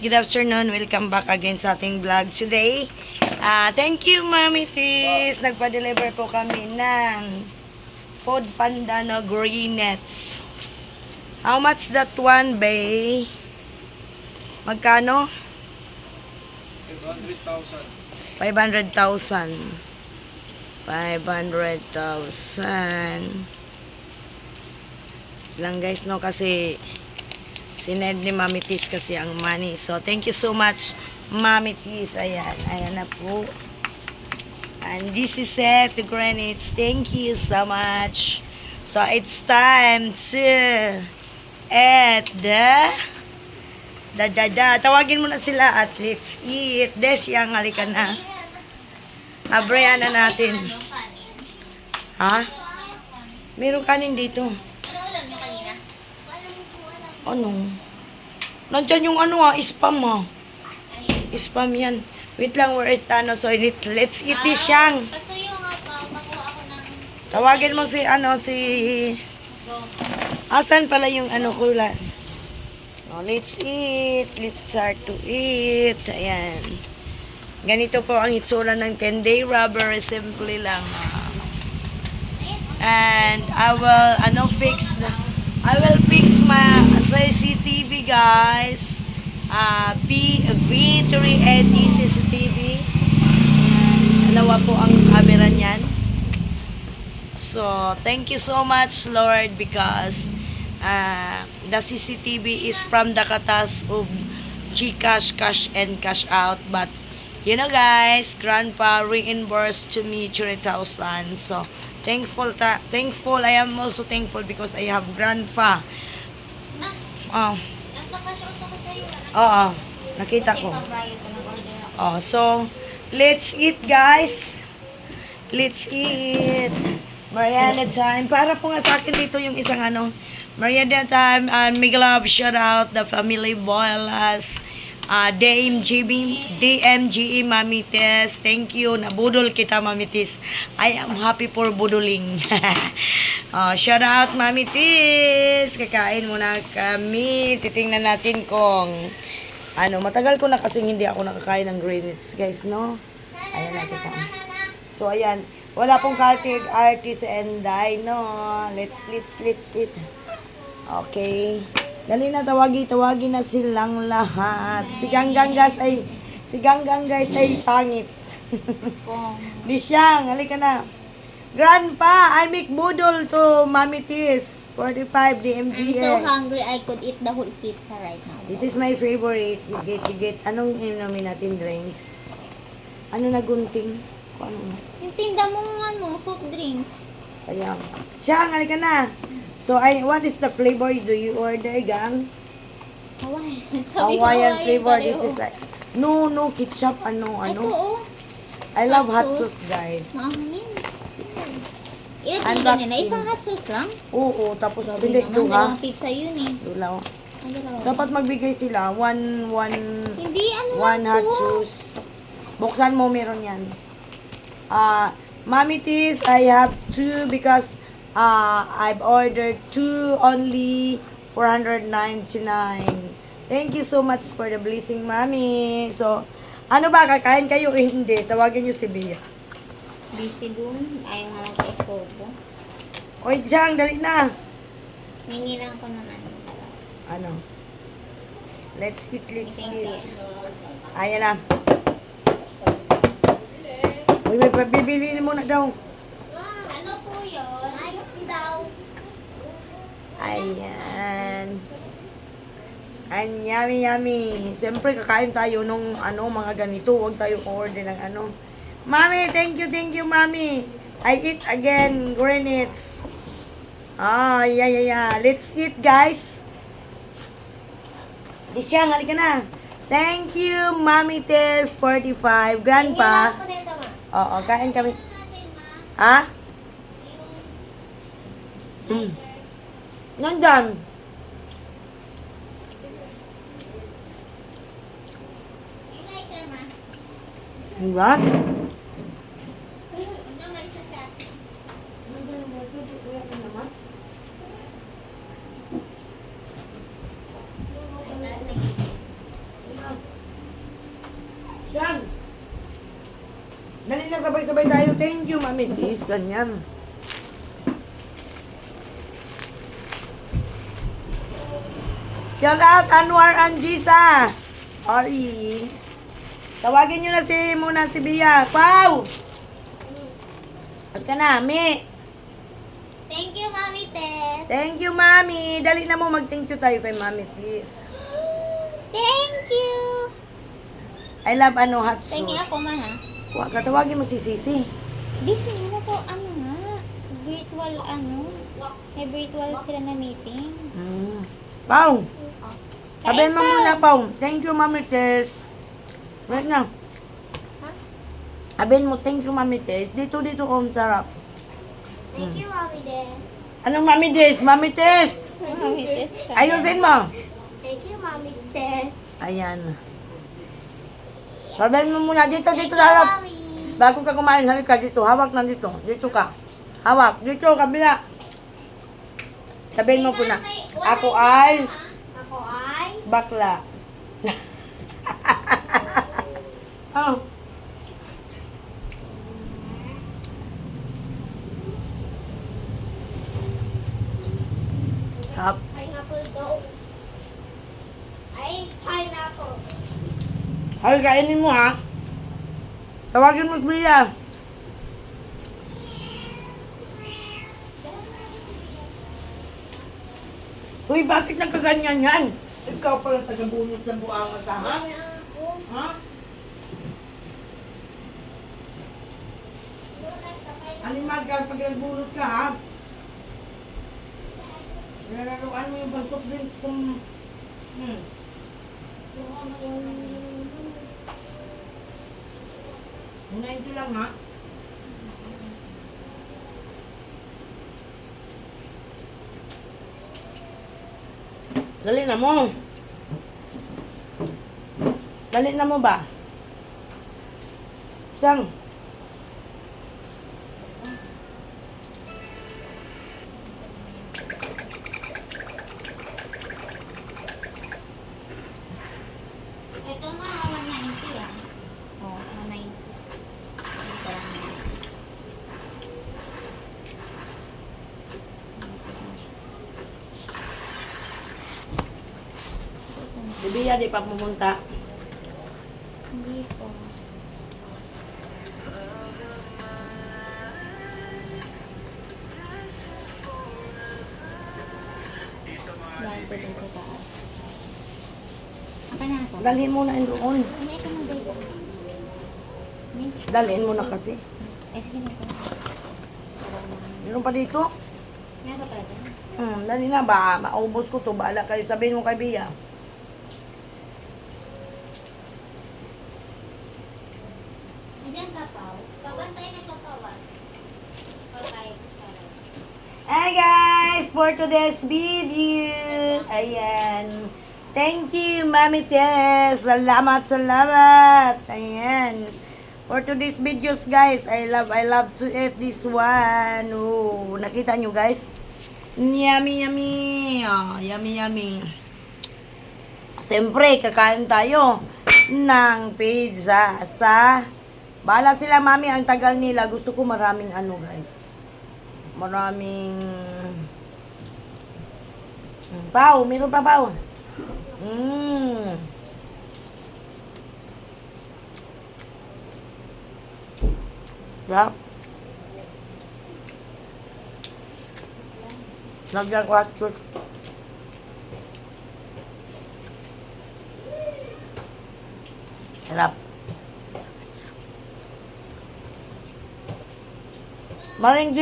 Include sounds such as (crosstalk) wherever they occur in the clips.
Good afternoon. Welcome back again sa ating vlog today. Ah, thank you, Mami Tis. Nagpa-deliver po kami ng Food Panda na green nets. How much that one, bay? Magkano? 500,000. 500,000. 500,000. Lang guys, no? Kasi sinend ni Mami Tis kasi ang money. So, thank you so much, Mami Tis. Ayan, ayan na po. And this is it, the granites. Thank you so much. So, it's time to at the da da da. Tawagin mo na sila at let's eat. Des, yang halika na. Abrayan na natin. Ha? Meron kanin dito. Ano ulam nyo kanina? Ano? Nandyan yung ano ah, spam ah. Spam yan. Wait lang, where is Tano? So, let's, let's eat this yang. Pasuyo nga pa, ako ng Tawagin mo si, ano, si... Asan pala yung ano kula? Oh, let's eat. Let's start to eat. Ayan. Ganito po ang itsura ng 10-day rubber. Simple lang. ah. And I will, ano, fix. I will fix my CCTV, guys. Uh, B, V380 CCTV. Ayan. Po ang camera niyan. So, thank you so much, Lord, because uh, the CCTV is from the katas of GCash, cash and cash out. But, you know guys, Grandpa reimbursed to me 3,000. So, thankful, ta thankful. I am also thankful because I have Grandpa. Ah, Oh, nagpakashoot ako sa'yo. oo, nakita ko. Oh, so, let's eat, guys. Let's eat. Mariana time. Para po nga sa akin dito yung isang ano, Mariana time and Miguel Love, shout out the family Boylas, uh, DMGB, DMGE Mami. Thank you. Nabudol kita, Mami. I am happy for buduling. oh, (laughs) shout out, Mami. Kakain muna kami. Titingnan natin kung ano, matagal ko na kasing hindi ako nakakain ng greenets, guys, no? Ayan natin po. So, ayan. Wala pong kartig, artist, and die, no? Let's, let's, let's eat. Okay. Dali na, tawagi, tawagi na silang lahat. Si Ganggang, guys, ay, si Ganggang, guys, ay pangit. Di siyang, halika na. Grandpa, I make budol to Mami Tis. 45 I'm DMGA. so hungry, I could eat the whole pizza right now. This is my favorite. You get, you get. Anong inumin natin drinks? Ano na gunting? Ano? Yung tinda mong ano, soft drinks. Ayan. Siya, halika na. So, I, what is the flavor do you order, gang? Hawaiian. (laughs) Sabi ko Hawaiian flavor. pareho. This is like, no, no, ketchup, ano, Ito ano. oh. I love hot hot sauce, guys. Maangin. Yes. Ito Unboxing. ganyan. Isang hot sauce lang. Oo, tapos, Sabi hindi, naman, ito ha. dalawang pizza yun eh. Dulaw. Ang dalawa. Dapat magbigay sila. One, one, Hindi, ano one lang hot to. sauce. Buksan mo, meron yan. Ah, Mami Tis, I have two because uh, I've ordered two only 499. Thank you so much for the blessing, Mami. So, ano ba, kakain kayo? Eh, hindi. Tawagin niyo si Bia. Busy dun. Ayaw nga magpa-estorbo. Oy, Jang, dali na. Ningi lang ako ng ano. Let's eat, let's eat. Ayan na. Uy, may pabibili mo na daw. Ano po yun? Ay, daw. Ayan. Ayan, yummy, yummy. Siyempre, kakain tayo nung ano, mga ganito. Huwag tayo order ng ano. Mami, thank you, thank you, mami. I eat again, Greenwich. Ah, yeah, yeah, yeah. Let's eat, guys. Disyang, halika na. Thank you, Mami Tess, 45. Grandpa. Oo, kain kami. Ha? Hmm. Nandyan. Diba? Siyan. Dali na sabay-sabay tayo. Thank you, Mami Tis. Ganyan. Shout out Anwar Anjisa. Ari. Tawagin nyo na si muna si Bia. Wow! Ka na, Mi. Thank you, Mami Tess. Thank you, Mami. Dali na mo mag-thank you tayo kay Mami Tis. Thank you. I love ano hot sauce. Thank you ako, ma, ha? Huwag ka, tawagin mo si Sisi. Busy na sa ano nga. Virtual ano. May virtual sila na meeting. Mm. Pao, sabihin mo muna, Pao. Thank you, Mami. Right now. Ha? Sabihin mo, thank you, Mami Tis. Dito, dito, kung sarap. Thank you, Mami Tess. Anong Mami Tis? Mami Tis! Mami Tess. Ayusin mo. Thank you, Mami Tess. Ayan. Sabihin mo muna, dito, dito, sa harap. Mami. Bago ka kumain, halika dito. Hawak na dito. Dito ka. Hawak. Dito, kabila. Sabihin mo po na, Ako ay... bakla. (laughs) oh. Hap. Pineapple daw. Ay, pineapple. Ay, kainin mo ha. Tawagin mo si Bia. Uy, bakit nagkaganyan yan? Ikaw pala taga-bunot ng buanga ka, ha? Ha? Animal ka pag nagbunot ka, ha? Nalaruan mo yung bansok drinks kung... Hmm. Unahin ko lang, ha? Dali na mo. Dali na mo ba? Siyang. Ito mga 190 ah. Oo, 190. Ito lang. Bibiya, di pa pumunta. Hindi po. Yan po dito taas. Okay na ako. Dalhin mo na yun doon. Hindi ka na dito. Dalhin mo na kasi. Eh, sige na ito. Meron pa dito? Meron pa pala dyan. Hmm, dali na ba? Maubos ko to. Baala kayo. Sabihin mo kay Bia. Nandiyan ka pa. Pabantay na ito pawas. Okay, sorry. Hi guys! For today's video, ayan. Thank you, Mami Tess. Salamat, salamat. Ayan. For today's videos, guys, I love, I love to eat this one. Oh, nakita nyo, guys? Yummy, yummy. Oh, yummy, yummy. Siyempre, kakain tayo ng pizza sa... Bala sila, mami, ang tagal nila. Gusto ko maraming ano, guys. Maraming... Pao, meron pa pao. Mmm. Sarap. Lagyan ko at shoot. Sarap. Maring.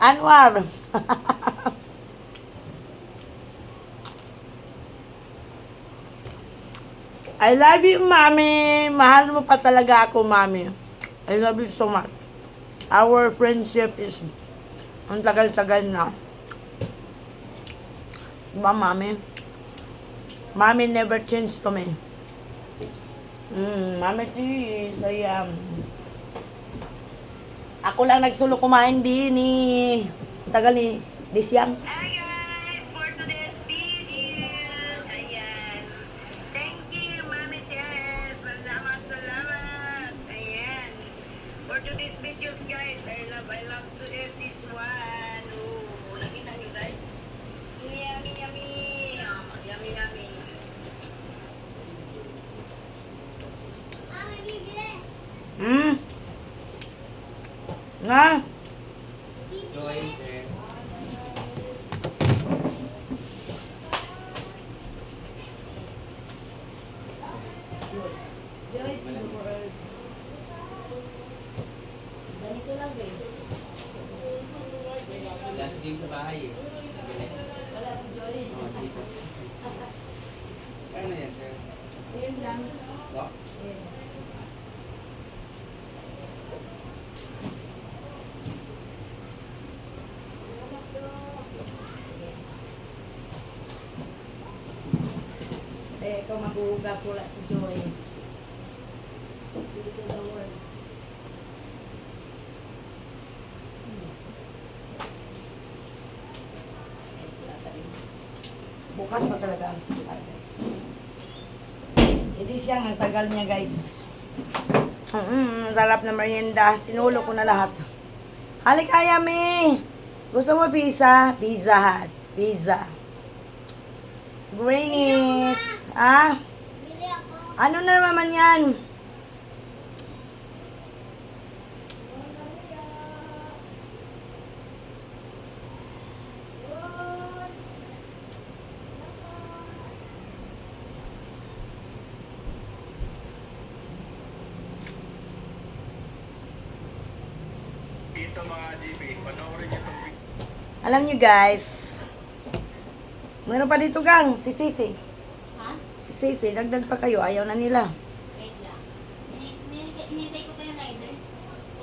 Anwar. (laughs) I love you, Mami. Mahal mo pa talaga ako, Mami. I love you so much. Our friendship is ang tagal-tagal na. Diba, Mami? Mami never changed to me. Mm, Mami cheese, ayan. Ako lang nagsulo kumain din ni tagal ni Disyang. Hi I love, to eat this one. Oh, nakita niyo, guys? Yummy, yummy. Ah, yummy, yummy. Hmm? Na? Day sa bahay eh. Wala si Joy. Oh, dito. Ano yan, sir? Ayun lang. Lo? Eh, ikaw maghuhugas, wala si Joy. Dito na word. Eh, sila tayo. Bukas pa talaga ang sila, guys. Si Disyang, ang tagal niya, guys. Mm, sarap na merienda. Sinulo ko na lahat. Halik, Ayami! Gusto mo pizza? Pizza Hut. Pizza. Greenwich. Ah? Ano na naman yan? Dito mga GP, panoorin niyo itong video. Alam nyo guys, meron pa dito gang, si Sisi. Ha? Si Sisi, dagdag pa kayo, ayaw na nila. Wait lang. Ni- ni- Hinintay ko pa yung rider. Ah.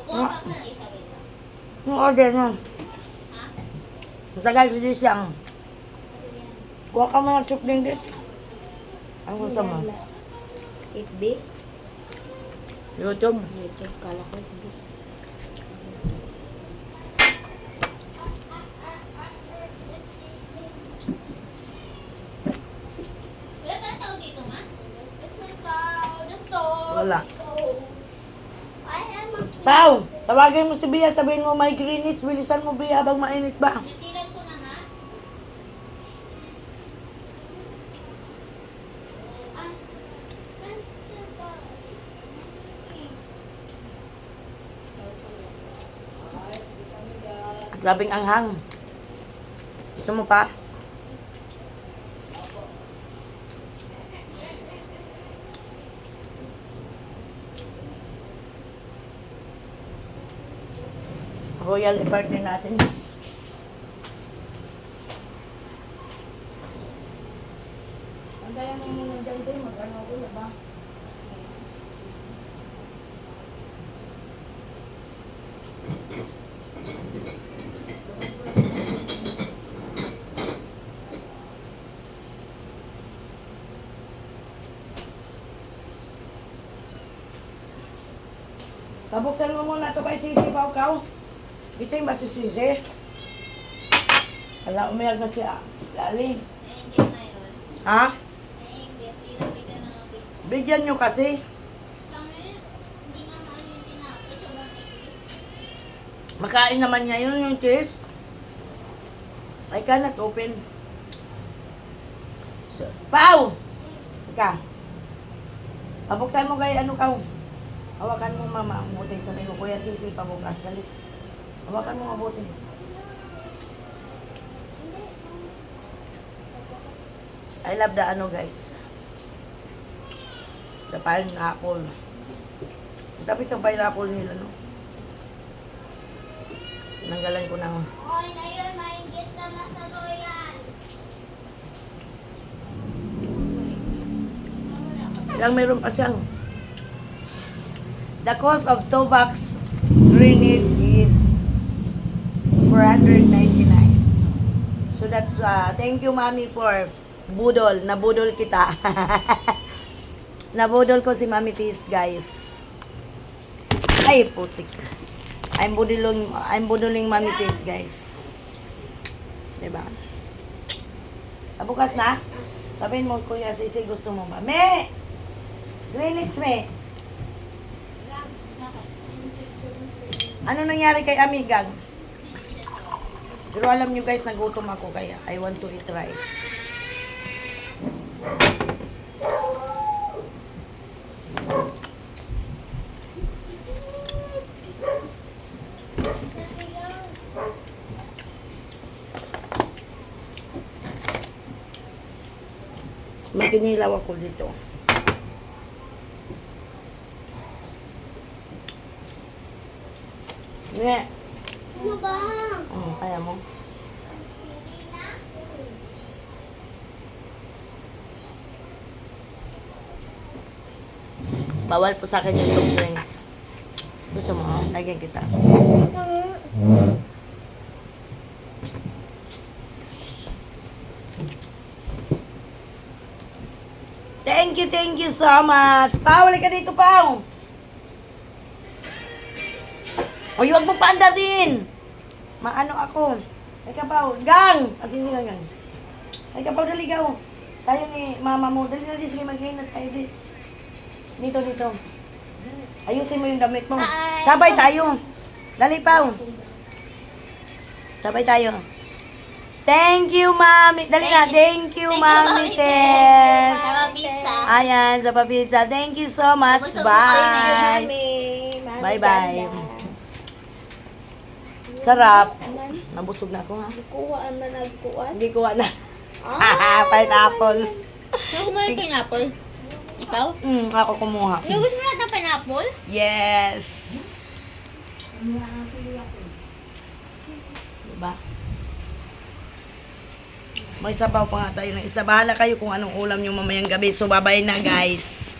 Kukuha pa ng isa rito. Yung order mo. Ha? Ang tagal si Disyang. Ano yan? Kuha ka mo ng soup din. Ang gusto mo? FB? YouTube. YouTube, kala ko FB. Wala tayong tao dito, ma? This is uh, the store. Wala. I am a... Pau, tawagin mo si Bia, sabihin mo may Greenwich, bilisan mo Bia habang mainit ba? Natilan ko na nga. Ah, Grabing anghang. Gusto mo pa? Royal partner natin. Andayan mo muna dyan din, mag-ano ba? Pabuksan mo muna to kay Sisi Paukaw. Dito yung ba si Sisi? Wala, umayag na siya. Lali. Naiingit na yun. Ha? Naiingit. Tinabigyan na. Bigyan nyo kasi. Makain naman niya yun yung cheese. I cannot open. So, Pau! Ika. Pabuksan mo kay ano ka. Hawakan mo mama ang buti. Sabi ko, Kuya Sisi, pabukas. Dali. Hawakan mo mabuti. I love the ano guys. The pineapple. Tapos yung pineapple nila, no? Nanggalan ko ng Okay na yun. Maingit na nasa royal. Ilang meron pa siyang. The cost of Greenwich is 499. So that's, uh, thank you mami for budol. Nabudol kita. (laughs) Nabudol ko si Mami Tis, guys. Ay, putik. I'm buduling, I'm buduling Mami Tis, guys. Diba? Bukas na? Sabihin mo, Kuya Sisi, gusto mo ba? Me! Greenwich, me! Ano nangyari kay Amigag? Pero alam nyo guys, nagutom ako kaya I want to eat rice. May ako dito. Ne. Ano ba? Oh, kaya mo. Bawal po sa akin yung soft drinks. Gusto mo? oh? Lagyan kita. Thank you, thank you so much. Pao, ka dito, Pao. O, huwag mo paanda din. Maano ako. Ay ka, Pao. Gang! Asin nila, gang. Ay ka, Pao, dali oh. Tayo ni mama mo. Dali na din, sige, mag-inat tayo, dis. Dito, dito. Ayusin mo yung damit mo. Ay. Sabay tayo. Dali, Pao. Sabay tayo. Thank you, Mami. Dali na. Thank you, Mami Tess. Pizza. Ayan, sa papizza. Thank you so much. Na Bye. Bye-bye. Sarap. Nabusog na ako, ha? Kuhaan na nagkuhaan. Hindi ko na. Haha, (laughs) pineapple. Ano kumain pineapple? Ikaw? Mm, ako kumuha. Nubos mo na ito pineapple? Yes. Diba? May sabaw pa nga tayo ng isda. Bahala kayo kung anong ulam nyo mamayang gabi. So, bye-bye na, guys.